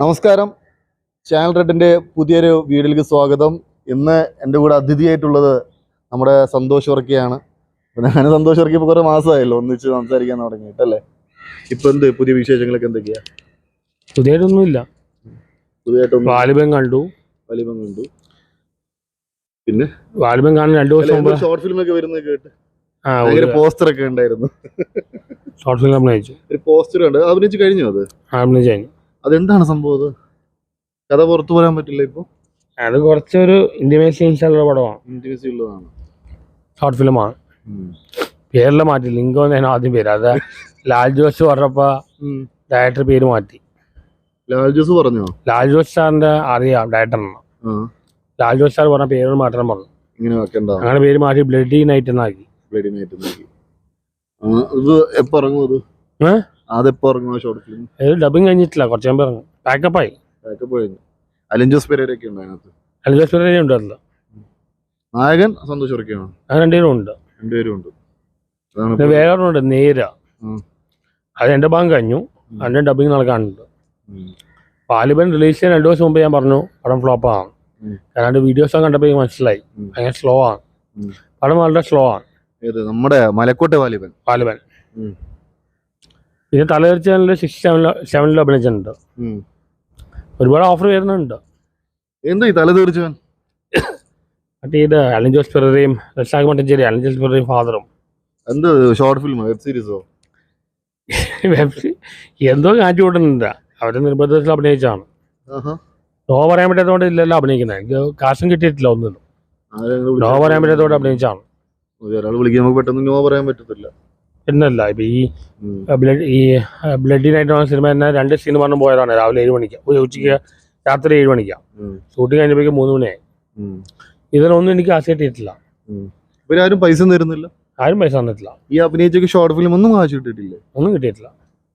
നമസ്കാരം. ചാനൽ റെഡിന്റെ പുതിയൊരു വീഡിയോയിലേക്ക് സ്വാഗതം. ഇന്ന് എന്റെ കൂടെ അതിഥിയായിട്ടുള്ളത് നമ്മുടെ സന്തോഷ് വർക്കിയാണ്. പിന്നെ ഞാൻ സന്തോഷ് വർക്കി ഇപ്പോൾ കുറേ മാസമായല്ലോ ഒന്നിച്ച് സംസാരിക്കാൻ തുടങ്ങിയിട്ട് അല്ലേ? ഇപ്പൊ എന്ത് പുതിയ വിശേഷങ്ങളൊക്കെ എന്തൊക്കെയാ? പുതിയതൊന്നുമില്ല പുതിയതായിട്ടൊന്നും വാലിബൻ കണ്ടു. വലിപ്പം കണ്ടു. വാലിബൻ കാണാൻ രണ്ടു ദിവസം മുമ്പ് ഷോർട്ട് വരുന്നത് കേട്ട്. പോസ്റ്റർ ഒക്കെ ഉണ്ടായിരുന്നു. ഷോർട്ട് ഫിലിം അഭിനയിച്ചു ഒരു പോസ്റ്റർ ഉണ്ട് അഭിനയിച്ച് കഴിഞ്ഞു അത്? അഭിനയിച്ചു കഴിഞ്ഞു. അതെന്താണ് സംഭവം അത്? കഥ പുറത്തു പറയാൻ പറ്റില്ല ഇപ്പോ? അത് കുറച്ചൊരു ഉള്ള പടമാണ്. ഉള്ളതാണ്. ഷോർട്ട് ഫിലിമാണ് ഉം. പേരെല്ലാം മാറ്റി. ലിംഗം ഞാൻ ആദ്യം പേര്. അത് ലാൽ ജോസ് പറഞ്ഞപ്പോ ഡയറക്ടർ പേര് മാറ്റി. ലാൽ ജോസ് പറഞ്ഞോ? ലാൽ ജോസ് സാറിന്റെ അറിയാം ഡയറക്ടർ ലാൽ ജോസ് സാർ പറഞ്ഞ പേര് മാറ്റണം പറഞ്ഞു. അങ്ങനെ പേര് മാറ്റി ബ്ലഡി നൈറ്റ് എന്നാക്കി. ബ്ലഡി നൈറ്റ് എന്നാക്കി. ഇത് എപ്പോ ഇറങ്ങും അത്? ഏ? അതെപ്പോ ഇറങ്ങുന്ന ആ ഷോർട്ട് ഫിലിം ഡബിങ് കഴിഞ്ഞിട്ടില്ല. കുറച്ച് മുമ്പ് ഇറങ്ങും. പാക്കപ്പായി പാക്കപ്പ് കഴിഞ്ഞു. അലിഞ്ചോസ് പെരേര ഒക്കെ ഉണ്ട് അതിനകത്ത്? അലിഞ്ചോസ് ജോസ് പേര് ഉണ്ട് അതിൽ നായകൻ സന്തോഷ് ഉറക്കിയാണ് അത് രണ്ടുപേരും ഉണ്ട്. രണ്ടുപേരും ഉണ്ട്. വേറെ ഒരെണ്ണമുണ്ട് നേര. അത് എന്റെ ഭാഗം കഴിഞ്ഞു. അതിന്റെ ഡബിങ് നടക്കാനുണ്ട് ഉം. വാലിബൻ റിലീസ് ചെയ്യാൻ രണ്ടു ദിവസം മുമ്പ് ഞാൻ പറഞ്ഞു പടം ഫ്ലോപ്പ് ആണ്. കാരണം വീഡിയോസ് കണ്ടപ്പോൾ എനിക്ക് മനസ്സിലായി. ഭയങ്കര സ്ലോ ആണ്. പടം വളരെ സ്ലോ ആണ്. നമ്മുടെ മലക്കോട്ടെ വാലിബൻ വാലിബൻ. പിന്നെ തലതെറിച്ച ചാനലിൽ സിക്സ് സെവനിലോ സെവനിലോ അഭിനയിച്ചിട്ടുണ്ട്. ഒരുപാട് ഓഫർ വരുന്നുണ്ട്. എന്താ ഈ തല തീർച്ചവൻ മറ്റേ ഇത് അലൻ ജോസ് പെറയും റഷാഖ് മട്ടഞ്ചേരി അലൻ ജോസ് പെറയും ഫാദറും എന്ത് ഷോർട്ട് ഫിലിം വെബ് സീരീസോ വെബ് എന്തോ കാറ്റ് കൂട്ടുന്നുണ്ട് അവരുടെ നിർബന്ധത്തിൽ അഭിനയിച്ചാണ് നോ പറയാൻ പറ്റാത്തതുകൊണ്ട് ഇല്ലല്ലോ അഭിനയിക്കുന്നത്. എനിക്ക് കാശും കിട്ടിയിട്ടില്ല ഒന്നും നോ പറയാൻ പറ്റാത്തതുകൊണ്ട് അഭിനയിച്ചാണ് ഒരാൾ വിളിക്കാൻ പെട്ടെന്ന് നോ പറയാൻ പറ്റത്തില്ല. എന്നല്ല ഇപ്പൊ ഈ ബ്ലഡ് ഈ ബ്ലഡി നൈറ്റ് എന്ന സിനിമ തന്നെ രണ്ട് സീൻ പറഞ്ഞു പോയതാണ് രാവിലെ ഏഴ് മണിക്ക്. ഒരു ഉച്ചയ്ക്ക് രാത്രി ഏഴ് മണിക്കാണ്. ഷൂട്ടിംഗ് കഴിഞ്ഞപ്പോഴേക്കും മൂന്ന് മണിയായി. ഇതിനൊന്നും എനിക്ക് ആശയിട്ടിട്ടില്ല ഇവരാരും പൈസ തരുന്നില്ല? ആരും പൈസ തന്നിട്ടില്ല. ഈ അഭിനയിച്ചൊക്കെ ഷോർട്ട് ഫിലിം ഒന്നും കാശ് കിട്ടിയിട്ടില്ല ഒന്നും കിട്ടിയിട്ടില്ല.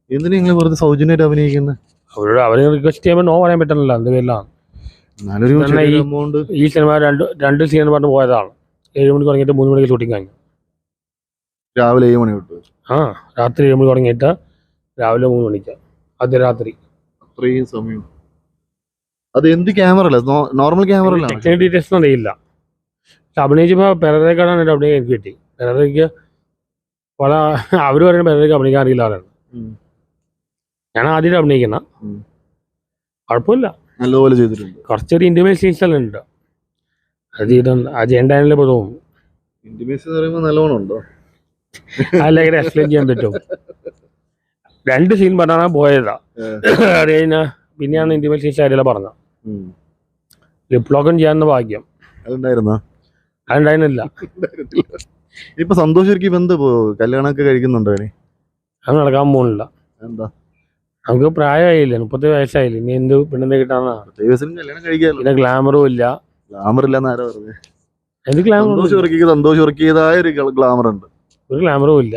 എന്തിനാ നിങ്ങൾ വെറുതെ സൗജന്യമായിട്ട് അഭിനയിക്കുന്നത് അവരോട് അവരെ റിക്വസ്റ്റ് ചെയ്യുമ്പോൾ നോ പറയാൻ പറ്റണല്ലോ എന്ത് പേരിലാണ്. ഈ സിനിമ രണ്ട് രണ്ട് സീൻ പറഞ്ഞു പോയതാണ്. ഏഴ് മണിക്ക് തുടങ്ങിയിട്ട് മൂന്ന് മണിക്ക് ഷൂട്ടിംഗ് കഴിഞ്ഞു. രാവിലെ ഏഴ് മണി തൊട്ട്. ആ രാത്രി ഏഴ് മണി തുടങ്ങിയിട്ട് രാവിലെ മൂന്ന് മണിക്ക്. അർദ്ധരാത്രി അത്രയും സമയം. അത് എന്ത് ക്യാമറ അല്ല? നോർമൽ ക്യാമറ അല്ല ടെക്നിക്കൽ ഡീറ്റെയിൽസ് ഒന്നും അറിയില്ല. പക്ഷെ അഭിനയിച്ചപ്പോൾ എന്റെ എന്റെ അഭിനയം എനിക്ക് കിട്ടി. പെരേക്ക് പല അവർ പറയുന്ന പെരേക്ക് അഭിനയിക്കാൻ അറിയില്ല ആരാണ്. ഞാൻ ആദ്യമായിട്ട് അഭിനയിക്കുന്ന. കുഴപ്പമില്ല. നല്ലപോലെ ചെയ്തിട്ടുണ്ട്. കുറച്ചൊരു ഇന്റിമേറ്റ് സീൻസ് എല്ലാം ഉണ്ട്. അത് ചെയ്തുണ്ട് ആ ചെയ്യേണ്ടതിനെ ഇപ്പോൾ തോന്നും ഇന്റിമേഷൻ എന്ന് പറയുമ്പോൾ നല്ലോണം ഉണ്ടോ? അല്ലെങ്കിൽ എക്സ്പ്ലെയിൻ ചെയ്യാൻ പറ്റും. രണ്ട് സീൻ പറഞ്ഞാണ് പോയതാ. അത് കഴിഞ്ഞ പിന്നെയാണ് ഇന്ത്യ സീൻസ് കാര്യമെല്ലാം പറഞ്ഞ ലിപ്ലോക്കം ചെയ്യാന്ന് ചെയ്യാവുന്ന ഭാഗ്യം. അതുണ്ടായിരുന്നോ? അതുണ്ടായിരുന്നില്ല. ഇപ്പൊ സന്തോഷം കല്യാണമൊക്കെ കഴിക്കുന്നുണ്ടോ അത് നടക്കാൻ പോകുന്നില്ല എന്താ നമുക്ക് പ്രായമായില്ലേ? മുപ്പത്തി വയസ്സായില്ല? ഇനി എന്ത് പെണ്ണിനെ കിട്ടാന്നാ ദൈവസിനും കല്യാണം കഴിക്കാമല്ലോ പിന്നെ ഗ്ലാമറും ഇല്ല. ഗ്ലാമർ ഇല്ലെന്ന് ആരാ പറഞ്ഞത് എന്ത് ഗ്ലാമർ സന്തോഷം ഉറക്കിയതായ ഒരു ഗ്ലാമർ ഉണ്ട്. ഒരു ഗ്ലാമറും ഇല്ല.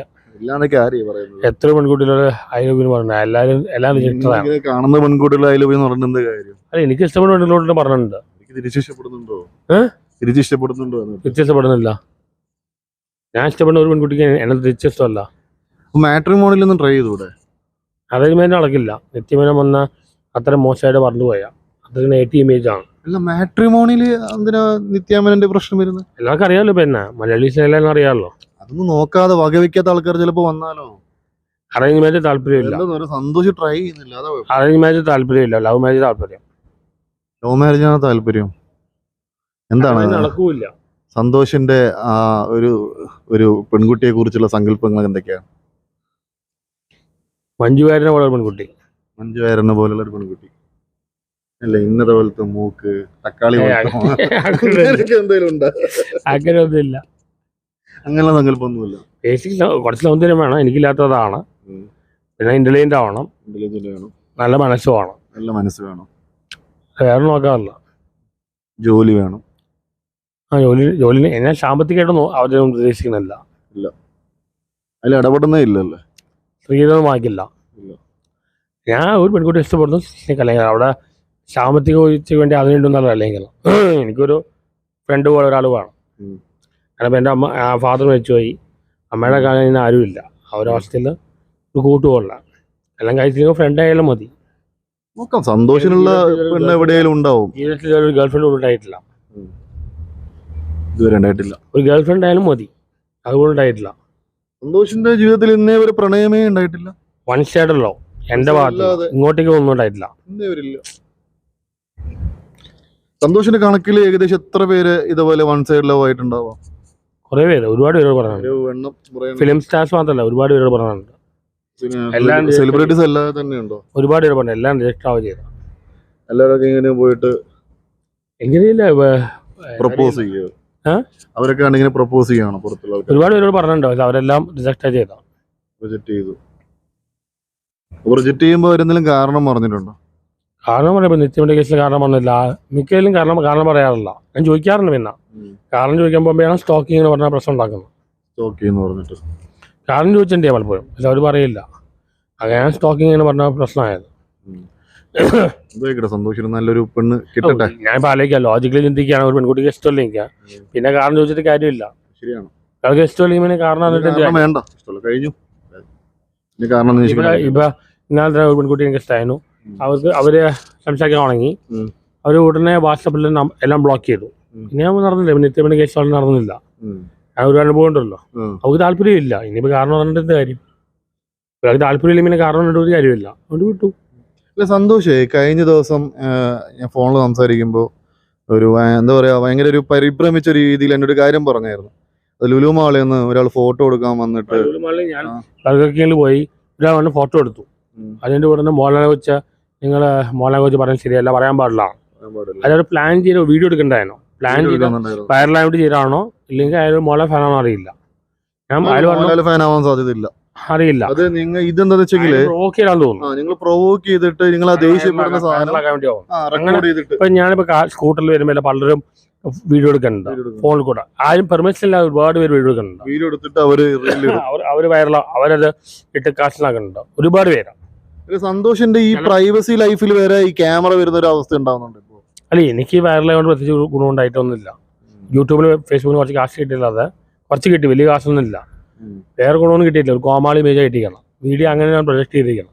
എത്ര പെൺകുട്ടികളെ അയലോബിന്ന് പറഞ്ഞു എല്ലാവരും എല്ലാം ഇങ്ങനെ കാണുന്ന പെൺകുട്ടികൾ അയലോബിന്ന് പോയി പറഞ്ഞിട്ട് കാര്യം? അല്ല എനിക്ക് ഇഷ്ടപ്പെട്ട പെൺകുട്ടികളോട് പറഞ്ഞിട്ടുണ്ട്. തിരിച്ചിഷ്ടപ്പെടുന്നുണ്ടോ? തിരിച്ചിഷ്ടപ്പെടുന്നുണ്ടോ തിരിച്ചിഷ്ടപ്പെടുന്നില്ല. ഞാൻ ഇഷ്ടപ്പെടുന്ന ഒരു പെൺകുട്ടിക്ക് എന്നെ തിരിച്ചിഷ്ടമല്ല. മാട്രിമോണിൽ ഒന്നും ട്രൈ ചെയ്തൂടെ? അതേമാതിരി നടക്കില്ല നിത്യമേനം വന്ന അത്ര മോശമായിട്ട് പറഞ്ഞു പോയാ. അത്ര നെഗറ്റീവ് ഇമേജ് ആണ്. അല്ല മാട്രിമോണിയിൽ എന്തിനാ നിത്യാമനന്റെ പ്രശ്നം വരുന്നത്? എല്ലാവർക്കും അറിയാമല്ലോ പിന്നെ മലയാളീസ് എല്ലാം അറിയാമല്ലോ അതൊന്നും നോക്കാതെ വകവെക്കാത്ത ആൾക്കാർ ചിലപ്പോ വന്നാലോ? അറേഞ്ച് മാരേജ് താല്പര്യമില്ല. എന്താ പറയുക സന്തോഷ് ട്രൈ ചെയ്യുന്നില്ല. അതാ അറേഞ്ച് മാരേജ് താല്പര്യമില്ല. ലവ് മാരേജ് താല്പര്യം. ലവ് മാരേജാണ് താല്പര്യം. എന്താണ്? അത് നടക്കൂല സന്തോഷിന്റെ ആ ഒരു ഒരു പെൺകുട്ടിയെ കുറിച്ചുള്ള സങ്കല്പങ്ങൾ എന്തൊക്കെയാണ് മഞ്ജുവാരനെ പോലെ ഒരു പെൺകുട്ടി. മഞ്ജു വാര്യനെ പോലുള്ള ഒരു പെൺകുട്ടി. അല്ല? ഇന്നത്തെ പോലത്തെ മൂക്ക് തക്കാളി ഏയ് പോലത്തെ അങ്ങനെയൊക്കെ എന്തേലും ഉണ്ടോ? അങ്ങനെ ഒന്നുമില്ല അങ്ങനെയുള്ള സങ്കല്പമൊന്നുമില്ല. ബേസിക് കുറച്ച് സൗന്ദര്യം വേണം എനിക്കില്ലാത്തതാണ്. പിന്നെ ഇന്റലിജന്റ് ആവണം. ഇന്റലിജന്റ് വേണം. നല്ല മനസ്സും വേണം. നല്ല മനസ്സ് വേണം. വേറെ നോക്കാറില്ല. ജോലി വേണം. ആ ജോലി ജോലി ഞാൻ സാമ്പത്തികമായിട്ട് അവരൊന്നും ഉദ്ദേശിക്കുന്നില്ല. അതിൽ ഇടപെടുന്നേ ഇല്ലല്ലേ? സ്ത്രീധനം വാങ്ങിക്കില്ല. ഇല്ല. ഞാൻ ഒരു പെൺകുട്ടി ഇഷ്ടപ്പെടുന്നു അല്ലെങ്കിൽ അവിടെ സാമ്പത്തിക വേണ്ടി അതിനുണ്ടെന്നല്ല അല്ലെങ്കിൽ എനിക്കൊരു ഫ്രണ്ട് പോലെ ഒരാൾ വേണം. കാരണം എന്റെ അമ്മ ഫാദർ മരിച്ചുപോയി. അമ്മയുടെ കാര്യം ആരുമില്ല. ആ ഒരു അവസ്ഥയിൽ ഒരു കൂട്ടുപോലുള്ള എല്ലാം കഴിച്ചില്ലെങ്കിൽ ഫ്രണ്ട് ആയാലും മതി. നോക്കാം സന്തോഷമുള്ള പെണ്ണ് ഉണ്ടാവും. ജീവിതത്തിൽ ഒരു ഗേൾഫ്രണ്ട് ഉണ്ടായിട്ടില്ല. ഇതുവരെ ഉണ്ടായിട്ടില്ല. ഒരു ഗേൾഫ്രണ്ട് ആയാലും മതി. അതുകൊണ്ട് ഉണ്ടായിട്ടില്ല. സന്തോഷിന്റെ ജീവിതത്തിൽ ഇന്നേ ഒരു പ്രണയമേ ഉണ്ടായിട്ടില്ല. വൺ സൈഡല്ലോ എന്റെ ഭാഗത്ത് ഇങ്ങോട്ടേക്ക് ഒന്നും ഉണ്ടായിട്ടില്ല. സന്തോഷിന്റെ കണക്കിൽ ഏകദേശം എത്ര പേര് ഇതുപോലെ വൺ സൈഡ് ലവ് ആയിട്ടുണ്ടാവാം? കുറെ പേര് ഒരുപാട് പേരോട് പറഞ്ഞിട്ടുണ്ട് ഫിലിം സ്റ്റാർസ് മാത്രമല്ല ഒരുപാട് പേരോട് പറഞ്ഞിട്ടുണ്ട് എല്ലാം സെലിബ്രിറ്റീസ് അല്ലാതെ തന്നെ ഉണ്ടോ ഒരുപാട് പേര് പറഞ്ഞു എല്ലാം രജിസ്റ്റർ ആവുക ചെയ്ത. എല്ലാവരൊക്കെ ഇങ്ങനെ പോയിട്ട്? എങ്ങനെയില്ല പ്രപ്പോസ് ചെയ്യുക? അവരൊക്കെ ആണെങ്കിൽ പ്രപ്പോസ് ചെയ്യണം പുറത്തുള്ളവർക്ക് ഒരുപാട് പേരോട് പറഞ്ഞിട്ടുണ്ടോ? അവരെല്ലാം റിജക്ട് ചെയ്ത റിജക്ട് ചെയ്തു. റിജക്ട് ചെയ്യുമ്പോൾ അവരെന്തെങ്കിലും കാരണം പറഞ്ഞിട്ടുണ്ടോ? കാരണം പറയുമ്പോൾ നിത്യമിന്റെ കേസിൽ കാരണം പറഞ്ഞില്ല. മിക്കതിലും കാരണം കാരണം പറയാറില്ല. ഞാൻ ചോദിക്കാറുണ്ട് പിന്നെ. കാരണം ചോദിക്കാൻ പോകുമ്പോഴാണ് സ്റ്റോക്കിംഗ് എന്ന് പറഞ്ഞ പ്രശ്നം ഉണ്ടാക്കുന്നത്. എന്ന് പറഞ്ഞിട്ട്. കാരണം ചോദിച്ചിട്ടുണ്ട് പലപ്പോഴും. പക്ഷെ അവർ പറയില്ല. അങ്ങനെ സ്റ്റോക്കിംഗ് എന്ന് പറഞ്ഞ പ്രശ്നമായത്. സന്തോഷിന് നല്ലൊരു പെണ്ണ് കിട്ടട്ടെ? ഞാൻ ഇപ്പൊ ആലോചിക്കാം. ലോജിക്കലി ചിന്തിക്കുകയാണ്. ഒരു പെൺകുട്ടിക്ക് ഇഷ്ടമല്ല എനിക്ക് പിന്നെ കാരണം ചോദിച്ചിട്ട് കാര്യമില്ല. ശരിയാണ്. അവർക്ക് ഇഷ്ടമല്ലെങ്കിൽ പിന്നെ കാരണം വേണ്ട. ഇഷ്ടമല്ല കഴിഞ്ഞു. കാരണം ഇപ്പൊ ഇന്നലെ ഇപ്പൊ ഇന്നാളത്തെ ഒരു പെൺകുട്ടി എനിക്ക് ഇഷ്ടമായിരുന്നു അവർക്ക് അവർ സംസാരിക്കാൻ തുടങ്ങി അവർ അവർ ഉടനെ വാട്സപ്പിൽ എല്ലാം ബ്ലോക്ക് ചെയ്തു. ഞാൻ നടന്നില്ല. പിന്നെ നിത്യമിന്റെ കേസ് നടന്നില്ല. അങ്ങനെ ഒരു അനുഭവം ഉണ്ടല്ലോ. അവർക്ക് താല്പര്യമില്ല ഇനിയിപ്പോ കാരണം പറഞ്ഞിട്ട് കാര്യം? അവർക്ക് താല്പര്യമില്ല പിന്നെ കാരണം പറഞ്ഞിട്ട് ഒരു കാര്യമില്ല. അതുകൊണ്ട് വിട്ടു. അല്ല സന്തോഷേ കഴിഞ്ഞ ദിവസം ഞാൻ ഫോണിൽ സംസാരിക്കുമ്പോൾ ഒരു എന്താ പറയാ ഭയങ്കര ഒരു പരിഭ്രമിച്ച ഒരു രീതിയിൽ ഒരു കാര്യം പറഞ്ഞായിരുന്നു. ലുലു മാളിൽ നിന്ന് ഒരാൾ ഫോട്ടോ എടുക്കാൻ വന്നിട്ട് ഞാൻ ആ. ബർഗർ പോയി. ഒരാൾ വന്ന് ഫോട്ടോ എടുത്തു. അതിന്റെ അതിന്റെ കൂടെ മോളനെ വെച്ച് നിങ്ങൾ മോളനെ കോച്ച് പറയാൻ ശരിയല്ല പറയാൻ പാടില്ല. അതൊരു പ്ലാൻ ചെയ്ത് വീഡിയോ എടുക്കണ്ടായിരുന്നു. പ്ലാൻ ചെയ്ത്. വൈറലായിട്ട് ചെയ്താണോ ഇല്ലെങ്കിൽ അയാൾ മോളെ ഫാനാണോ അറിയില്ല. ഞാൻ അയാൾ പറഞ്ഞു ഫാൻ ആവാൻ സാധ്യതയില്ല. അറിയില്ല. അത് നിങ്ങൾ ഇതെന്താ വെച്ചെങ്കിൽ ഓക്കെ ആണെന്ന് തോന്നുന്നു നിങ്ങൾ പ്രൊവോക്ക് ചെയ്തിട്ട് നിങ്ങൾ ആ ദേഷ്യപ്പെടുന്ന സാധനം ഇപ്പൊ ഞാനിപ്പോ സ്കൂട്ടറിൽ വരുമ്പോൾ പലരും വീഡിയോ എടുക്കുന്നുണ്ട്. ഫോണിൽ കൂടെ. ആരും പെർമിഷൻ ഇല്ലാതെ ഒരുപാട് പേര് വീഡിയോ എടുക്കുന്നുണ്ട്. വീഡിയോ എടുത്തിട്ട് അവർ. അവർ വൈറല അവരത് ഇട്ട് കാശിലാക്കുന്നുണ്ട് ഒരുപാട് പേരാണ് സന്തോഷിന്റെ ഈ പ്രൈവസി ലൈഫിൽ വരെ ഈ ക്യാമറ വരുന്ന ഒരു അവസ്ഥ ഉണ്ടാവുന്നുണ്ട് അല്ല എനിക്ക് വൈറലായതുകൊണ്ട് പ്രത്യേകിച്ച് ഒരു ഗുണം ഉണ്ടായിട്ടൊന്നുമില്ല. യൂട്യൂബിൽ ഫേസ്ബുക്കിൽ കുറച്ച് കാശ് കിട്ടിയില്ലാതെ കുറച്ച് കിട്ടി വലിയ കാശൊന്നും ഇല്ല. വേറെ ഗുണമൊന്നും കിട്ടിയില്ല ഒരു കോമാളി ഇമേജ് കിട്ടിക്കണം വീഡിയോ അങ്ങനെ ഞാൻ പ്രൊജക്ട് ചെയ്തിരിക്കണം.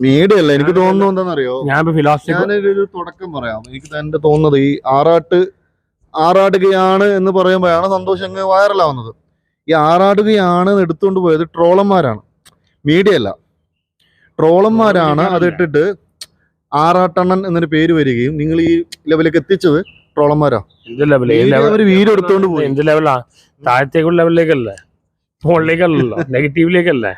മീഡിയ അല്ല എനിക്ക് തോന്നുന്നു എന്താണെന്നറിയോ? ഞാൻ ഫിലോസഫി ഞാനൊരു തുടക്കം പറയാം. എനിക്ക് എന്റെ തോന്നുന്നത് ഈ ആറാട്ട് ആറാടുകയാണ് എന്ന് പറയുമ്പോഴാണ് സന്തോഷം അങ്ങ് വൈറലാവുന്നത് ഈ ആറാടുകയാണ് എടുത്തുകൊണ്ട് പോയത് ട്രോളന്മാരാണ്. മീഡിയ അല്ല. ട്രോളന്മാരാണ് അത് ഇട്ടിട്ട് ആറാട്ടണ്ണൻ എന്നൊരു പേര് വരികയും നിങ്ങൾ ഈ ലെവലിലേക്ക് എത്തിച്ചത് ട്രോളന്മാരാ. അവർ എടുത്തോണ്ട് പോയി. എന്ത് ലെവലാ? താഴത്തേക്കുള്ള ലെവലിലേക്കല്ലേ? മുകളിലേക്കല്ലല്ലോ. നെഗറ്റീവിലേക്കല്ലേ?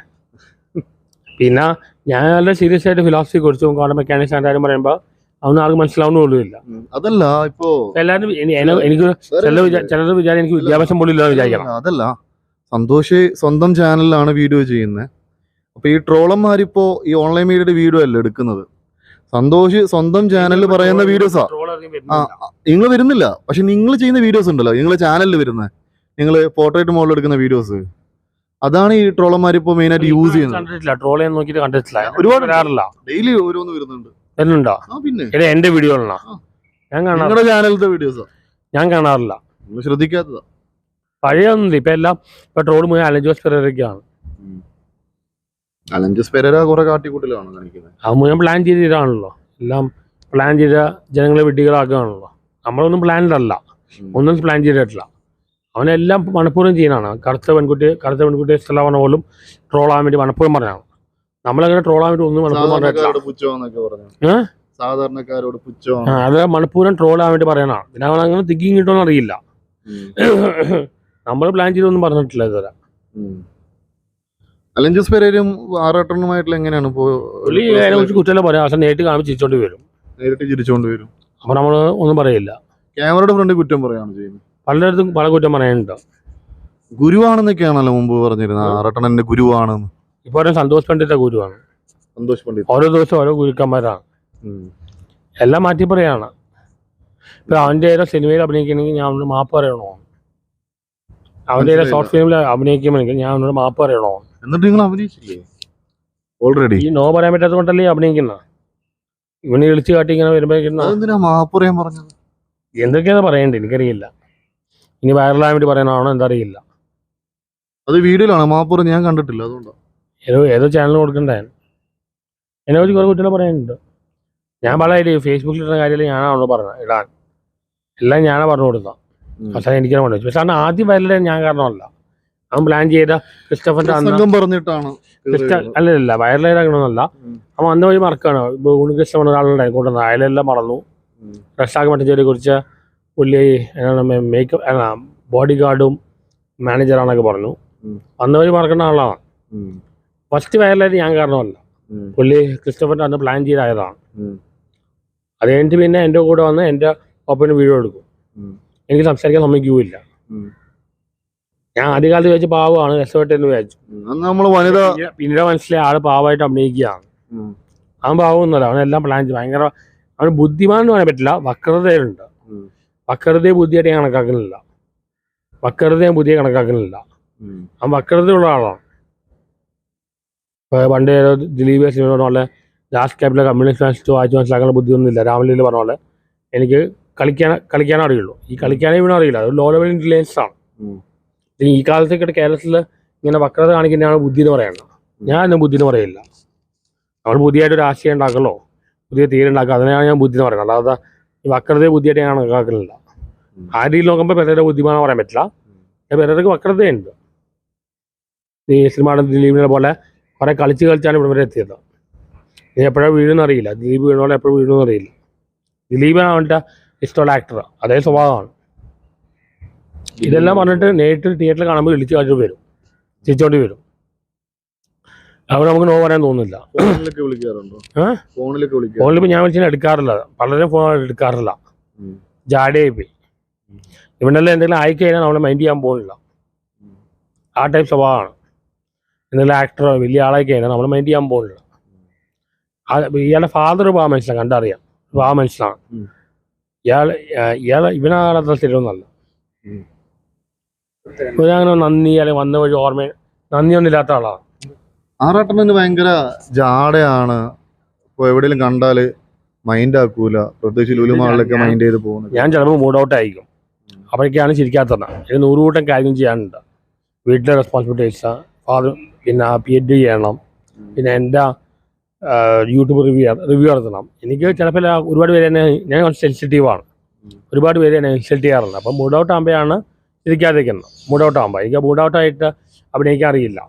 പിന്നെ ഞാൻ നല്ല സീരിയസ് ആയിട്ട് ഫിലോസഫി കുറിച്ച് നോക്കാം. മെക്കാനിക്സ് ആൻഡ് പറയുമ്പോൾ അതൊന്നും ആർക്കും മനസ്സിലാവുന്ന പോലും ഇല്ല. അതല്ല ഇപ്പോ എല്ലാവരും എനിക്ക് ചില ചിലർ വിചാരം എനിക്ക് വിദ്യാഭ്യാസം പോലും ഇല്ലാതെ വിചാരിക്കണം. അതല്ല സന്തോഷ് സ്വന്തം ചാനലിലാണ് വീഡിയോ ചെയ്യുന്നത് അപ്പൊ ഈ ട്രോളന്മാരിപ്പോ ഈ ഓൺലൈൻ മീഡിയയുടെ വീഡിയോ അല്ല എടുക്കുന്നത്? സന്തോഷ് സ്വന്തം ചാനലിൽ പറയുന്ന വീഡിയോസാ ആ? നിങ്ങൾ വരുന്നില്ല. പക്ഷെ നിങ്ങൾ ചെയ്യുന്ന വീഡിയോസ് ഉണ്ടല്ലോ. നിങ്ങൾ ചാനലിൽ വരുന്ന. നിങ്ങൾ പോർട്രേറ്റ് മോഡൽ എടുക്കുന്ന വീഡിയോസ് അതാണ് ഈ ട്രോളന്മാർ ഇപ്പോൾ മെയിനായിട്ട് യൂസ് ചെയ്യുന്നത്. കണ്ടിട്ടില്ല. ചെയ്യാൻ നോക്കിയിട്ട് കണ്ടിട്ടില്ല. ഒരുപാട് വരാറില്ല. ഡെയിലി ഓരോന്ന് വരുന്നുണ്ട്. വരുന്നുണ്ടോ? പിന്നെ. എന്റെ വീഡിയോകളാണ് ആ. ഞാൻ ചാനലിലത്തെ വീഡിയോസാ ഞാൻ കാണാറില്ല. നിങ്ങൾ ശ്രദ്ധിക്കാത്തതാ. പഴയൊന്നുമില്ല. ഇപ്പൊ എല്ലാം ഇപ്പൊ ട്രോൾ മുഴുവൻ അലഞ്ചോസ് പെരൊക്കെയാണ് അലഞ്ചസ് പെരര കുറെ കാട്ടിക്കൂട്ടിലാണ് കാണിക്കുന്നത് അത് മുഴുവൻ പ്ലാൻ ചെയ്തിട്ടാണല്ലോ. എല്ലാം പ്ലാൻ ചെയ്ത ജനങ്ങളെ വിഡ്ഢികളാക്കുകയാണല്ലോ. നമ്മളൊന്നും പ്ലാനിലല്ല. ഒന്നും പ്ലാൻ ചെയ്തിട്ടില്ല. അവനെല്ലാം മനഃപൂർവം ചെയ്യുന്നതാണ് കറുത്ത പെൺകുട്ടി കറുത്ത പെൺകുട്ടിയെ പറഞ്ഞ പോലും ട്രോൾ ആവാൻ വേണ്ടി മനഃപൂർവം പറഞ്ഞാണ് നമ്മളങ്ങനെ ട്രോൾ ആവാൻ വേണ്ടി ഒന്നും മനഃപൂർവം പറഞ്ഞിട്ടില്ല. സാധാരണക്കാരോട് പുച്ഛമാന്നൊക്കെ പറഞ്ഞു ഏ? സാധാരണക്കാരോട് പുച്ഛമാണ്. അത് ട്രോൾ ആവാൻ വേണ്ടി പറയണതാണ്. പിന്നെ അവൻ അങ്ങനെ തിക്കിങ് കിട്ടുമെന്ന് അറിയില്ല. നമ്മൾ പ്ലാൻ ചെയ്തൊന്നും പറഞ്ഞിട്ടില്ല ഇതുവരെ. അലഞ്ചസ് പെരേരും ആറാട്ടണ്ണുമായിട്ടുള്ള എങ്ങനെയാണ് ഇപ്പോ പുള്ളി അതിനെ കുറിച്ച് കുറ്റമല്ല പറയാം. പക്ഷെ നേരിട്ട് കാണിച്ച് ചിരിച്ചോണ്ട് വരും. നേരിട്ട് ചിരിച്ചോണ്ട് വരും. അപ്പൊ നമ്മൾ ഒന്നും പറയില്ല. ക്യാമറയുടെ ഫ്രണ്ട് കുറ്റം പറയാണ് ചെയ്യുന്നത്. പലയിടത്തും പല കുറ്റം പറയാനുണ്ട്. ഗുരുവാണെന്നൊക്കെയാണല്ലോ മുമ്പ് പറഞ്ഞിരുന്നത്. ആറാട്ടണ്ണന്റെ ഗുരുവാണെന്ന്. ഇപ്പൊ ഒരു സന്തോഷ് പണ്ഡിത ഗുരുവാണ്. സന്തോഷ് പണ്ഡിറ്റ്. ഓരോ ദിവസം ഓരോ ഗുരുക്കന്മാരാണ്. ഉം. എല്ലാം മാറ്റി പറയാണ്. ഇപ്പൊ അവന്റെ ഏതോ സിനിമയിൽ അഭിനയിക്കണമെങ്കിൽ ഞാൻ അവനോട് മാപ്പ് പറയണോ? അവന്റെ ഏതോ ഷോർട്ട് ഫിലിമിൽ അഭിനയിക്കുമെങ്കിൽ ഞാൻ അവനോട് മാപ്പ് പറയണോ? എന്നിട്ട് നിങ്ങൾ അഭിനയിച്ചില്ലേ? ഓൾറെഡി ഈ നോ പറയാൻ പറ്റാത്ത കൊണ്ടല്ലേ അഭിനയിക്കുന്ന? ഇവനെ വിളിച്ചു കാട്ടി ഇങ്ങനെ വരുമ്പോഴേക്കും അതെന്തിനാ മാപ്പുറയാൻ പറഞ്ഞത്? എന്തൊക്കെയാണ് പറയണ്ടേ എനിക്കറിയില്ല. ഇനി വൈറലാകാൻ വേണ്ടി പറയാനാണോ എന്താ അറിയില്ല അത് വീഡിയോയിലാണ്. മാപ്പുറ ഞാൻ കണ്ടിട്ടില്ല അതുകൊണ്ടാണ് ഏതോ ഏതോ ചാനൽ കൊടുക്കണ്ടേ? എന്നെ കുറിച്ച് കുറേ കുട്ടികളെ പറയാനുണ്ട് ഞാൻ പറയാ ഫേസ്ബുക്കിൽ ഇടുന്ന കാര്യത്തിൽ ഞാനാണോ പറഞ്ഞത് ഇടാൻ. എല്ലാം ഞാനാണ് പറഞ്ഞു കൊടുത്തത്. പക്ഷേ അവസാനം എനിക്കാണ് പറഞ്ഞു പക്ഷെ അന്ന് ആദ്യം വരലേ ഞാൻ കാരണമല്ല. അവൻ പ്ലാൻ ചെയ്ത ക്രിസ്റ്റഫറിന്റെ സംഘം പറഞ്ഞിട്ടാണ് അല്ലല്ല വയറിലാകണമെന്നല്ല ഉം. അവൻ അന്ന വഴി മറക്കാണ്. ഉണ്ണികൃഷ്ണൻ ഒരാളുണ്ടായി കൊണ്ടുവന്നത് അയലെല്ലാം മറന്നു. റഷാഖ് മറ്റേ കുറിച്ച് പുള്ളി എന്താണ് മേക്കപ്പ് ബോഡി ഗാർഡും മാനേജറാണെന്നൊക്കെ പറഞ്ഞു. അന്ന വഴി മറക്കുന്ന ആളാണ്. ഫസ്റ്റ് വയറിലായത് ഞാൻ കാരണമല്ല. പുള്ളി ക്രിസ്റ്റഫറിന്റെ അന്ന് പ്ലാൻ ചെയ്തായതാണ്. അത് കഴിഞ്ഞിട്ട് പിന്നെ എന്റെ കൂടെ വന്ന് എന്റെ ഒപ്പന് വീഡിയോ എടുക്കും. എനിക്ക് സംസാരിക്കാൻ സമ്മതിക്കൂല്ല. ഞാൻ ആദ്യകാലത്ത് വിചാരിച്ച പാവമാണ് രസമായിട്ട് എന്ന് വിചാരിച്ചു. ഉം. നമ്മൾ വനിത പിന്നെ- പിന്നീട് മനസ്സിലായി ആൾ പാവമായിട്ട് അഭിനയിക്കുകയാണ്. അവൻ പാവമൊന്നുമല്ല അവനെല്ലാം പ്ലാൻ ചെയ്ത്. ഭയങ്കര അവൻ ബുദ്ധിമാൻ എന്ന് പറയാൻ പറ്റില്ല. വക്രതയുണ്ട് ഉം. വക്രതയെ ബുദ്ധിയായിട്ട് ഞാൻ കണക്കാക്കുന്നില്ല. വക്രതയെ ബുദ്ധിയെ കണക്കാക്കുന്നില്ല. അവൻ വക്രതയുള്ള ആളാണ്. പണ്ട് ദിലീപ് സിനിമ പറഞ്ഞ പോലെ ലാസ്റ്റ് ക്യാപിലെ കമ്മ്യൂണിസ്റ്റ് മാനിസ്റ്റ് വായിച്ച് മനസ്സിലാക്കുന്ന ബുദ്ധിയൊന്നുമില്ല. രാമലീല പറഞ്ഞ പോലെ എനിക്ക് കളിക്കാൻ കളിക്കാനേ അറിയുള്ളൂ. ഈ കളിക്കാനേ വീണ അറിയില്ല അത് ലോ ലെവൽ ഇന്റലിജൻസ് ആണ് ഈ കാലത്തേക്കിട്ട് കേരളത്തിൽ ഇങ്ങനെ വക്രത കാണിക്കുന്നതാണ് ബുദ്ധി എന്ന് പറയുന്നത്. ഞാൻ എന്നെ ബുദ്ധി എന്ന് പറയില്ല. നമ്മൾ പുതിയതായിട്ട് ഒരു ആശയം ഉണ്ടാക്കലോ? പുതിയ തീരെ ഉണ്ടാക്കുക അതിനെയാണ് ഞാൻ ബുദ്ധി എന്ന് പറയുന്നത്. അല്ലാതെ ഈ വക്രതയെ ബുദ്ധിയായിട്ട് ഞാൻ കണക്കാക്കുന്നില്ല ആ രീതിയിൽ നോക്കുമ്പോൾ പെരയുടെ ബുദ്ധിമാണെന്ന് പറയാൻ പറ്റില്ല. പെരക്ക് വക്രതയുണ്ട്. ഈ സിനിമയുടെ ദിലീപിനെ പോലെ കുറെ കളിച്ച് കളിച്ചാണ് ഇവിടെ വരെ എത്തിയത്. ഇനി എപ്പോഴാണ് വീഴുന്ന അറിയില്ല. ദിലീപ് വീണോളെ എപ്പോഴും വീഴുമെന്ന് അറിയില്ല. അവന്റെ ഇഷ്ടമുള്ള ആക്ടർ അതേ സ്വഭാവമാണ്. ഇതെല്ലാം പറഞ്ഞിട്ട് നേരിട്ട് തിയേറ്ററിൽ കാണുമ്പോൾ വിളിച്ച് കാട്ടി വരും. തിരിച്ചോണ്ടി വരും. അവിടെ നമുക്ക് നോ പറയാൻ തോന്നുന്നില്ല. ഫോണിലൊക്കെ വിളിക്കാറുണ്ടോ? ഫോണിലൊക്കെ ഫോണിൽ ഞാൻ വിളിച്ചാൽ എടുക്കാറില്ല. പലരും ഫോൺ എടുക്കാറില്ല. ജാഡേ പോയി. ഇവനെല്ലാം എന്തെങ്കിലും അയക്കഴിഞ്ഞാൽ നമ്മളെ മൈൻഡ് ചെയ്യാൻ പോകുന്നില്ല. ആ ടൈപ്പ് സ്വഭാവമാണ്. എന്തെങ്കിലും ആക്ടറോ വലിയ ആളായി കഴിഞ്ഞാൽ നമ്മൾ മൈൻഡ് ചെയ്യാൻ പോകുന്നില്ല. ഇയാളുടെ ഫാദർ പാവ മനുഷ്യനാണ് കണ്ടറിയാം. പാവ മനുഷ്യനാണ്. ഇയാൾ ഇയാൾ ഇവനാകാത്ത സ്ഥിരമൊന്നല്ല ഇവനങ്ങനെ നന്ദി അല്ലെങ്കിൽ വന്ന വഴി ഓർമ്മ നന്ദിയൊന്നും ഇല്ലാത്ത ആളാണ് ആറാട്ടണ്ണന് ഭയങ്കര ജാടയാണ്. ഇപ്പൊ എവിടെയെങ്കിലും കണ്ടാൽ മൈൻഡ് ആക്കൂല. പ്രത്യേകിച്ച് ലുലുമാളിലൊക്കെ മൈൻഡ് ചെയ്ത് പോകുന്നത്. ഞാൻ ചിലപ്പോൾ മൂഡ് ഔട്ട് ആയിരിക്കും. അപ്പോഴേക്കാണ് ചിരിക്കാത്തത്. എനിക്ക് നൂറ് കൂട്ടം കാര്യം ചെയ്യാനുണ്ട്. വീട്ടിലെ റെസ്പോൺസിബിലിറ്റീസ് ഫാദർ പിന്നെ പി എച്ച് ഡി ചെയ്യണം. പിന്നെ എന്റെ യൂട്യൂബ് റിവ്യൂ റിവ്യൂ നടത്തണം. എനിക്ക് ചിലപ്പോൾ ഒരുപാട് പേര് എന്നെ ഞാൻ കുറച്ച് സെൻസിറ്റീവാണ് ഒരുപാട് പേര് എന്നെ ഇൻസൾട്ട് ചെയ്യാറുണ്ട്. അപ്പം മൂഡ് ഔട്ട് ആകുമ്പോഴാണ് ചിരിക്കാതിരിക്കുന്നത് മൂഡ് ഔട്ട് ആകുമ്പോൾ എനിക്ക് മൂഡ് ഔട്ട് ആയിട്ട് അഭിനയിക്കാൻ അറിയില്ല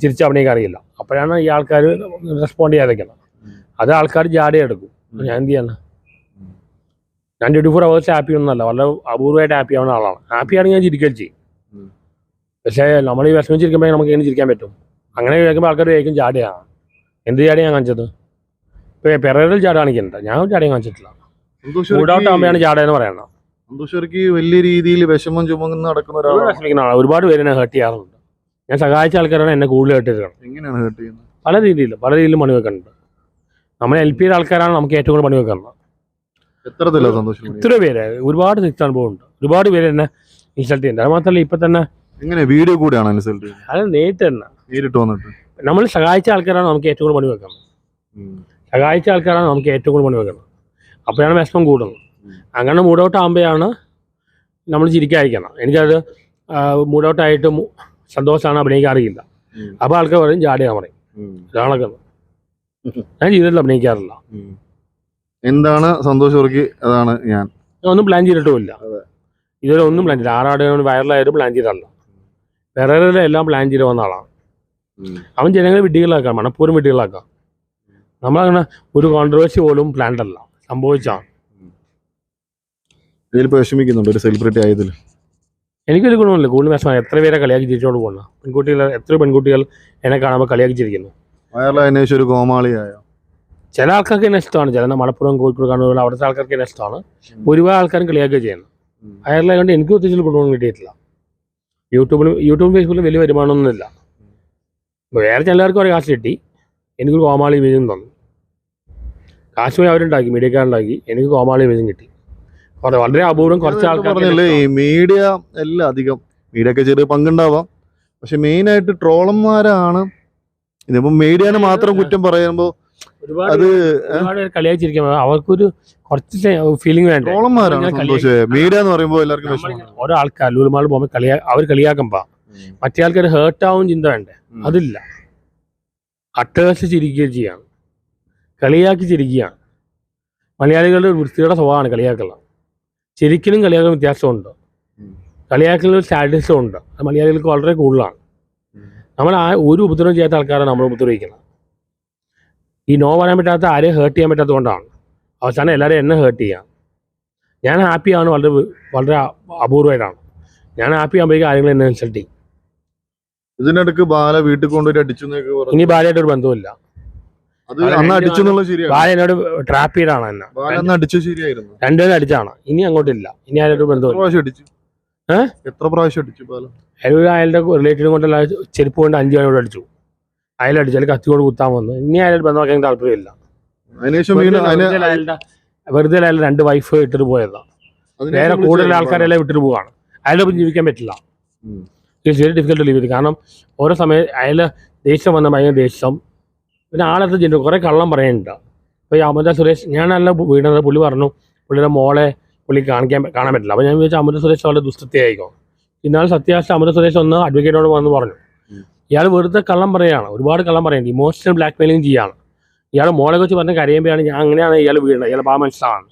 ചിരിച്ച് അഭിനയിക്കാൻ അറിയില്ല. അപ്പോഴാണ് ഈ ആൾക്കാർ റെസ്പോണ്ട് ചെയ്യാതിരിക്കുന്നത്. അത് ആൾക്കാർ ജാടി എടുക്കും. ഞാൻ എന്ത് ചെയ്യാൻ ഞാൻ ട്വന്റി ഫോർ അവേഴ്സ് ഹാപ്പി ഒന്നുമല്ല വളരെ അപൂർവമായിട്ട് ഹാപ്പി ആവുന്ന ആളാണ്. ഹാപ്പി ആണെങ്കിൽ ഞാൻ ചിരിക്കുകയും ചെയ്യും. പക്ഷേ നമ്മൾ ഈ വിഷമം ചിരിക്കുമ്പോൾ നമുക്ക് എങ്ങനെ ചിരിക്കാൻ പറ്റും? അങ്ങനെ കേൾക്കുമ്പോൾ ആൾക്കാർ കഴിക്കും ചാടിയാണ് എന്ത് ഞാൻ കാണിച്ചത്? ഇപ്പോൾ പിറകിൽ ചാട കാണിക്കുന്നുണ്ട്. ഞാൻ ചാടി കാണിച്ചിട്ടില്ല. മൂഡ് ഔട്ട് ആകുമ്പോഴാണ് എന്ന് പറയുന്നത്. സന്തോഷർക്ക് വലിയ രീതിയിൽ വിഷമം ചുമങ്ങുന്ന നടക്കുന്ന ഒരാളാണ്. വിഷമിക്കുന്ന ആളാണ് ഒരുപാട് പേര് എന്നെ ഹേർട്ട് ചെയ്യാറുണ്ട്. ഞാൻ സഹായിച്ച ആൾക്കാരാണ് എന്നെ കൂടുതൽ ഹേർട്ട് ചെയ്തിരിക്കുന്നത് എങ്ങനെയാണ് ഹേർട്ട് ചെയ്യുന്നത്? പല രീതിയിൽ പല രീതിയിലും പണി വെക്കുന്നുണ്ട് നമ്മൾ എൽ പിയുടെ ആൾക്കാരാണ് നമുക്ക് ഏറ്റവും കൂടുതൽ പണി വെക്കുന്നത് സന്തോഷം? ഇത്ര പേര്? ഒരുപാട് തിക്ത അനുഭവമുണ്ട് ഒരുപാട് പേര് എന്നെ ഇൻസൾട്ട് ചെയ്യുന്നുണ്ട്. അത് മാത്രമല്ല ഇപ്പൊ തന്നെ എങ്ങനെ? വീഡിയോ കൂടെയാണ് ഇൻസൾട്ട് അത് നേരിട്ട് തന്നെ. നേരിട്ട് വന്നിട്ട്. നമ്മൾ സഹായിച്ച ആൾക്കാരാണ് നമുക്ക് ഏറ്റവും കൂടുതൽ പണി വെക്കുന്നത് സഹായിച്ച ആൾക്കാരാണ് നമുക്ക് ഏറ്റവും കൂടുതൽ പണി വെക്കുന്നത് അപ്പോഴാണ് വിഷമം കൂടുന്നത്. അങ്ങനെ മൂഡൗട്ട് ആകുമ്പോഴാണ് നമ്മൾ ചിരിക്കാതിരിക്കണം എനിക്കത് മൂഡൗട്ടായിട്ട് സന്തോഷമാണ് അഭിനയിക്കാൻ അറിയില്ല. അപ്പോൾ ആൾക്കാർ പറയും ജാടിയാണ് പറയും. ഇതാണൊക്കെ. ഞാൻ ജീവിതത്തിൽ അഭിനയിക്കാറില്ല. എന്താണ് സന്തോഷ് അതാണ് ഞാൻ. ഒന്നും പ്ലാൻ ചെയ്തിട്ടുമില്ല. ഇതുവരെ ഒന്നും പ്ലാൻ ചെയ്തില്ല ആറാടിനോട് വൈറലായാലും പ്ലാൻ ചെയ്തല്ല വേറെ എല്ലാം പ്ലാൻ ചെയ്ത് വന്ന ആളാണ്. അവൻ ജനങ്ങളെ വിഡ്ഢികളാക്കാം മണപ്പൂരം വിഡ്ഢികളാക്കാം നമ്മളങ്ങനെ ഒരു കോൺട്രവേഴ്സി പോലും പ്ലാൻഡല്ല സംഭവിച്ചാണ്. ഇതിലിപ്പോ വിഷമിക്കുന്നുണ്ട് ഒരു സെലിബ്രിറ്റി ആയതിൽ. എനിക്കൊരു ഗുണമില്ല കൂടുതൽ വിഷമം. എത്ര പേരെ കളിയാക്കി ചിരിച്ചോണ്ട് പോകുന്ന പെൺകുട്ടികൾ എത്ര പെൺകുട്ടികൾ എന്നെ കാണുമ്പോൾ കളിയാക്കി ചിരിക്കുന്നു? അയാളെ ശേഷം ഒരു കോമാളിയായ? ചില ആൾക്കാർക്ക് എന്നെ ഇഷ്ടമാണ്. ചില മലപ്പുറം കോഴിക്കോട് കണ്ണൂർ അവിടുത്തെ ആൾക്കാർക്ക് എന്നെ ഇഷ്ടമാണ്. ഒരുപാട് ആൾക്കാരും കളിയാക്കുക ചെയ്യുന്നു. അയാളെ കൊണ്ട് എനിക്ക് ഒത്തിരി ഗുണമൊന്നും കിട്ടിയിട്ടില്ല. യൂട്യൂബിലും യൂട്യൂബും ഫേസ്ബുക്കിലും വലിയ വരുമാനമൊന്നുമില്ല. വേറെ ചിലർക്കും കുറേ കാശ് കിട്ടി. എനിക്ക് കോമാളി വിജയം തന്നു. കാശ് പോയി അവരുണ്ടാക്കി മീഡിയക്കാരുണ്ടാക്കി. എനിക്ക് കോമാളി വിജയം കിട്ടി. വളരെ അപൂർവം കുറച്ച് ആൾക്കാർ പറഞ്ഞല്ലേ ഈ മീഡിയ എല്ലാം അധികം മീഡിയ ഒക്കെ ചെറിയ പങ്കുണ്ടാവാം. പക്ഷെ മെയിൻ ആയിട്ട് ട്രോളന്മാരാണ്. ഇതിപ്പോ മീഡിയനെ മാത്രം കുറ്റം പറയുമ്പോ ഒരുപാട് അത് ഒരുപാട് അവർക്കൊരു കുറച്ച് ഫീലിംഗ് വേണ്ട? മീഡിയ എന്ന് പറയുമ്പോ എല്ലാവർക്കും ഓരോ ആൾക്കാർ ലൂലുമാൾ പോകുമ്പോൾ കളിയാ അവർ കളിയാക്കുമ്പോ മറ്റേ ആൾക്കാർ ഹേർട്ട് ആവും ചിന്ത വേണ്ടേ? അതില്ല. അട്ടേഴ്സ് ചിരിക്കുകയും ചെയ്യാണ് കളിയാക്കി ചിരിക്കുകയാണ്. മലയാളികളുടെ ഒരു വൃത്തിയുടെ സ്വഭാവമാണ് കളിയാക്കൽ ശരിക്കും കളിയാക്കൽ വ്യത്യാസമുണ്ട്. ഉം. ഒരു ഉണ്ട്. അത് മലയാളികൾക്ക് വളരെ കൂടുതലാണ്. നമ്മൾ ആ ഒരു ഉപദ്രവം ചെയ്യാത്ത ആൾക്കാരാണ് നമ്മൾ ഉപദ്രവിക്കുന്നത്. ഈ നോ പറയാൻ പറ്റാത്ത ആരെയും ഹേർട്ട് ചെയ്യാൻ പറ്റാത്തതുകൊണ്ടാണ് അവസാനം എല്ലാവരും എന്നെ ഹേർട്ട് ചെയ്യാം. ഞാൻ ഹാപ്പിയാണ് വളരെ വളരെ അപൂർവമായിട്ടാണ് ഞാൻ ഹാപ്പി ആകുമ്പോഴേക്കും ആരെങ്കിലും എന്നെ ഇൻസൾട്ട് ചെയ്യും. ഇതിനിടക്ക് ബാല വീട്ടിൽ കൊണ്ടുപോയി അടിച്ചു ഇനി ബാലയായിട്ട് ഒരു ബന്ധമില്ല ശരിയാണ്. എന്നോട് ട്രാപ്പ് ചെയ്താണ് എന്നെ ബാല അടിച്ചു ശരിയായിരുന്നു. രണ്ടുപേരും അടിച്ചാണ്. ഇനി അങ്ങോട്ടില്ല. ഇനി ആരുടെ ബന്ധം അടിച്ചു? എത്ര പ്രാവശ്യം അടിച്ചു ബാല അയാൾ അയാളുടെ റിലേറ്റീവ് കൊണ്ടല്ല ചെരുപ്പ് കൊണ്ട് അഞ്ചു പേരോട് അടിച്ചു. അയാൾ അടിച്ചു. അല്ലെങ്കിൽ കത്തി കൊണ്ട് കുത്താൻ വന്നു. ഇനി അയാളുടെ ബന്ധമാക്കാൻ താല്പര്യമില്ല വെറുതെ അയാളുടെ അയാൾ രണ്ട് വൈഫ് ഇട്ടിട്ട് പോയതാണ് അതിനുശേഷം വേറെ കൂടുതൽ ബാല. ആൾക്കാരെല്ലാം വിട്ടിട്ട് പോവാണ്. അയാളൊപ്പം ജീവിക്കാൻ പറ്റില്ല. ഇറ്റ്സ് വെരി ഡിഫിക്കൽട്ട് ലീവ് കാരണം ഓരോ സമയം അയാൾ ദേഷ്യം വന്ന ഭയങ്കര ദേഷ്യം. പിന്നെ ആളത്തെ ചെയ്യുന്നു കുറേ കള്ളം പറയുന്നുണ്ട് അപ്പോൾ ഈ അമൃത സുരേഷ് ഞാനല്ല വീണത് പുള്ളി പറഞ്ഞു പുള്ളിയുടെ മോളെ പുള്ളി കാണിക്കാൻ കാണാൻ പറ്റില്ല. അപ്പോൾ ഞാൻ വിചാരിച്ചു അമൃത സുരേഷ് വളരെ ദുസ്ഥിതിയായിരിക്കും ഇന്നാൾ സത്യാവസ്ഥ അമൃത സുരേഷ് ഒന്ന് അഡ്വക്കേറ്റോട് വന്ന് പറഞ്ഞു. ഇയാൾ വെറുതെ കള്ളം പറയുകയാണ് ഒരുപാട് കള്ളം പറയുന്നത് ഇമോഷണൽ ബ്ലാക്ക് മെയിലിംഗ് ചെയ്യാണ്. ഇയാൾ മോളെ കുറിച്ച് പറഞ്ഞ കരയുമ്പോഴാണ് ഞാൻ അങ്ങനെയാണ് ഇയാൾ വീണത് ഇയാൾ പാ മനസ്സിലാണ്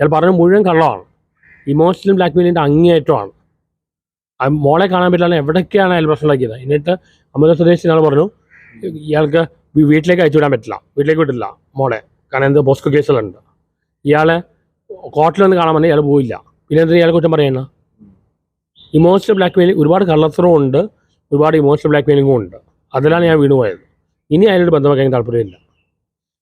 ഇയാൾ പറഞ്ഞ മുഴുവൻ കള്ളമാണ്. ഇമോഷണൽ ബ്ലാക്ക് മെയിലിന്റെ അങ്ങേയറ്റമാണ് മോളെ കാണാൻ പറ്റില്ല എവിടെയൊക്കെയാണ് അയാൾ പ്രശ്നമാക്കിയത് എന്നിട്ട് അമൃത സുരേഷ് ഇയാൾ പറഞ്ഞു ഇയാൾക്ക് വീട്ടിലേക്ക് അയച്ചു വിടാൻ പറ്റില്ല. വീട്ടിലേക്ക് വിട്ടില്ല മോളെ. കാരണം എന്ത് ബോസ്കോ കേസുകളുണ്ട്. ഇയാളെ കോർട്ടിൽ വന്ന് കാണാൻ പറഞ്ഞാൽ ഇയാൾ പോയില്ല. പിന്നെ എന്തിനാ ഇയാളെ കുറ്റം പറയുന്നത് ഇമോഷണൽ ബ്ലാക്ക് മെയിൽ ഒരുപാട് കള്ളത്തരവും ഉണ്ട്. ഒരുപാട് ഇമോഷണൽ ബ്ലാക്ക് മെയിലിങ്ങും ഉണ്ട്. അതിലാണ് ഞാൻ വീണുപോയത്. ഇനി അയാളോട് ബന്ധമാക്കാൻ താല്പര്യമില്ല.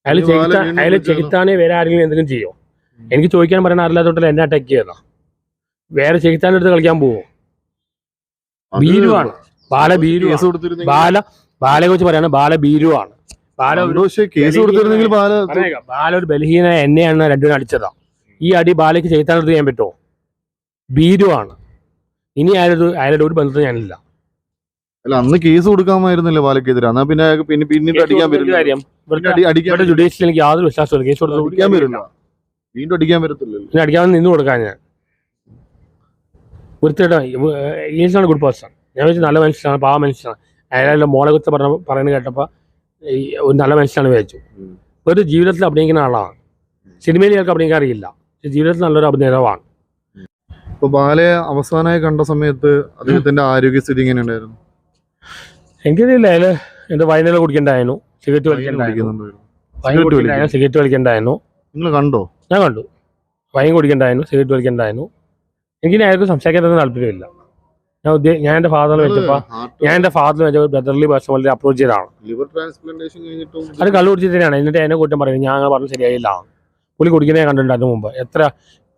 അയാൾ ചെകുത്താൻ അയാൾ? ചെകുത്താനെ വേറെ ആരെങ്കിലും എന്തെങ്കിലും ചെയ്യോ? എനിക്ക് ചോദിക്കാൻ പറയണ അറിയില്ലാത്തോട്ടല്ല എന്നെ അറ്റാക്ക് ചെയ്താ വേറെ ചെകുത്താന്റെ അടുത്ത് കളിക്കാൻ പോവോ? ബീരുവാണ് ഭീരുവാണ്. ബാല ബീരു ബാല ബാലയെ കുറിച്ച് പറയാണ് ബാല ഭീരുവാണ്. ബാല ഒരു കേസ് കൊടുത്തിരുന്നെങ്കിൽ ബാല പറഞ്ഞേക്കാം, ബാല ഒരു ബലഹീന എന്നെയാണ് രണ്ടുപേരും അടിച്ചതാ ഈ അടി ബാലയ്ക്ക് ചെയ്താൽ ചെയ്യാൻ പറ്റുമോ ഭീരുവാണ് ഇനി അയാളുടെ അയാളുടെ ഒരു ബന്ധത്തിൽ ഞാനില്ല അല്ല അന്ന് കേസ് കൊടുക്കാമായിരുന്നില്ല ബാലക്കെതിരെ എന്നാ പിന്നെ അയാൾക്ക് പിന്നെ പിന്നീട് അടിക്കാൻ ഒരു കാര്യം അടിക്കാൻ ജുഡീഷ്യൽ എനിക്ക് യാതൊരു വിശ്വാസമില്ല കേസ് കൊടുത്ത് അടിക്കാൻ പറ്റില്ല വീണ്ടും അടിക്കാൻ വരത്തില്ലല്ലോ പിന്നെ അടിക്കാതെ നിന്ന് കൊടുക്കാൻ ഞാൻ വൃത്തിയായിട്ട് ഈസാണ് ഗുഡ് പേഴ്സൺ ഞാൻ വെച്ചാൽ നല്ല മനുഷ്യനാണ് പാവ മനുഷ്യനാണ് അയാളുടെ മോളെ കുറിച്ച് പറഞ്ഞ പറയുന്നത് കേട്ടപ്പോൾ ഒരു നല്ല മനുഷ്യനാണ് വിചാരിച്ചു. ഒരു ജീവിതത്തിൽ അഭിനയിക്കുന്ന ആളാണ്. സിനിമയിൽ ഇയാൾക്ക് അഭിനയിക്കാൻ അറിയില്ല. ജീവിതത്തിൽ നല്ലൊരു അഭിനേതാവാണ്. ഇപ്പൊ ബാലയെ അവസാനമായി കണ്ട സമയത്ത് അദ്ദേഹത്തിന്റെ ആരോഗ്യസ്ഥിതി എങ്ങനെ ഉണ്ടായിരുന്നു എനിക്കറിയില്ല. അയാൾ എന്റെ വൈകുന്നേരം കുടിക്കണ്ടായിരുന്നു. സിഗരറ്റ് വലിക്കണ്ടായിരുന്നു. സിഗരറ്റ് വലിക്കണ്ടായിരുന്നു. നിങ്ങൾ കണ്ടോ? ഞാൻ കണ്ടു. വൈൻ കുടിക്കണ്ടായിരുന്നു. സിഗരറ്റ് വലിക്കണ്ടായിരുന്നു. എനിക്ക് അയാൾക്ക് സംസാരിക്കാൻ താല്പര്യമില്ല. ഞാൻ ഞാൻ എന്റെ ഫാദറിനെ വെച്ചപ്പോ. ഞാൻ എന്റെ ഫാദറിനെ വെച്ചപ്പോൾ ബ്രദർലി ഭാഷ വളരെ അപ്രോച്ച് ചെയ്താണ് ലിവർ ട്രാൻസ്പ്ലാന്റേഷൻ കഴിഞ്ഞിട്ടും അത് കള്ളു കുടിച്ചിട്ട് തന്നെയാണ്. എന്നിട്ട് എന്നെ കുറ്റം പറയുന്നത് ഞാൻ അങ്ങനെ പറഞ്ഞു ശരിയായില്ല. പുലി കുടിക്കുന്നേ കണ്ടിട്ടുണ്ട് അതിന് മുമ്പ്. എത്ര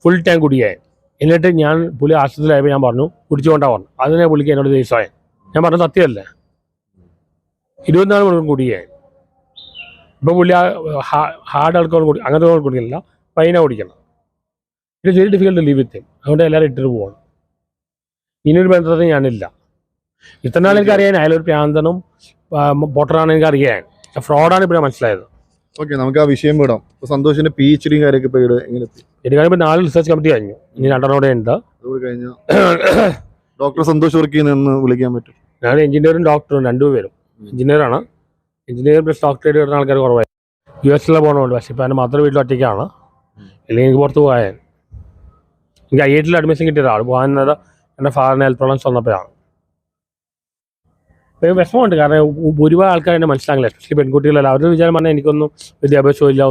ഫുൾ ടൈം കുടിയായി എന്നിട്ട് ഞാൻ പുലി ആശുപത്രിയിലായപ്പോൾ ഞാൻ പറഞ്ഞു കുടിച്ചുകൊണ്ടാ പറഞ്ഞു. അതിനെ പുള്ളിക്ക് എന്നോട് ദേഷ്യമായി. ഞാൻ പറഞ്ഞു സത്യമല്ലേ? ഇരുപത്തിനാല് മണിക്കൂർ കുടിയായി ഇപ്പം പുള്ളി ആ ഹാർഡ് ആൾക്കാർ കുടി അങ്ങനത്തെ കുടിക്കുന്നില്ല പൈന കുടിക്കണം it very difficult leave with അതുകൊണ്ട് എല്ലാവരും ഇട്ടിട്ട് പോകണം ഇനിയൊരു ബന്ധത്തിൽ ഞാനില്ല. ഇത്ര നാൾ എനിക്ക് അറിയാൻ അയാളൊരു പ്രാന്തനും പൊട്ടറാണ് എനിക്ക് അറിയാൻ ഫ്രോഡാണ് ഇപ്പോൾ മനസ്സിലായത്. ഓക്കെ നമുക്ക് ആ വിഷയം വിടാം. ഇപ്പൊ സന്തോഷിന്റെ പി എച്ച് ഡിയും കാര്യമൊക്കെ ഇപ്പൊ എങ്ങനെ നാല് റിസർച്ച് കമ്മിറ്റി കഴിഞ്ഞു. ഇനി രണ്ടെണ്ണോടെ ഉണ്ട്. അതുകൂടി കഴിഞ്ഞ? ഡോക്ടർ സന്തോഷ് വർക്കി നിന്ന് വിളിക്കാൻ പറ്റും. ഞാൻ എഞ്ചിനീയറും ഡോക്ടറും രണ്ടുപേരും എഞ്ചിനീയറാണ്. എഞ്ചിനീയർ പ്ലസ് ഡോക്ടറേറ്റ് വരുന്ന ആൾക്കാർ കുറവായി. യു എസിലെ പോകണമുണ്ട് പക്ഷേ ഇപ്പം എന്റെ മാത്രം വീട്ടിൽ ഒറ്റയ്ക്കാണ്. അല്ലെങ്കിൽ എനിക്ക് പുറത്ത് പോയാൽ എനിക്ക് ഐ ഐ ടിയിൽ അഡ്മിഷൻ കിട്ടിയതാണ് പോകാൻ എന്റെ ഫാദറിന് ഹെൽത്ത് പ്രോബ്ലംസ് വന്നപ്പോഴാണ് വിഷമമുണ്ട്. കാരണം ഒരുപാട് ആൾക്കാർ എന്നെ മനസ്സിലാകില്ല എസ്പെഷ്യലി പെൺകുട്ടികളല്ല അവരുടെ വിചാരം പറഞ്ഞാൽ എനിക്കൊന്നും വിദ്യാഭ്യാസം ഇല്ല.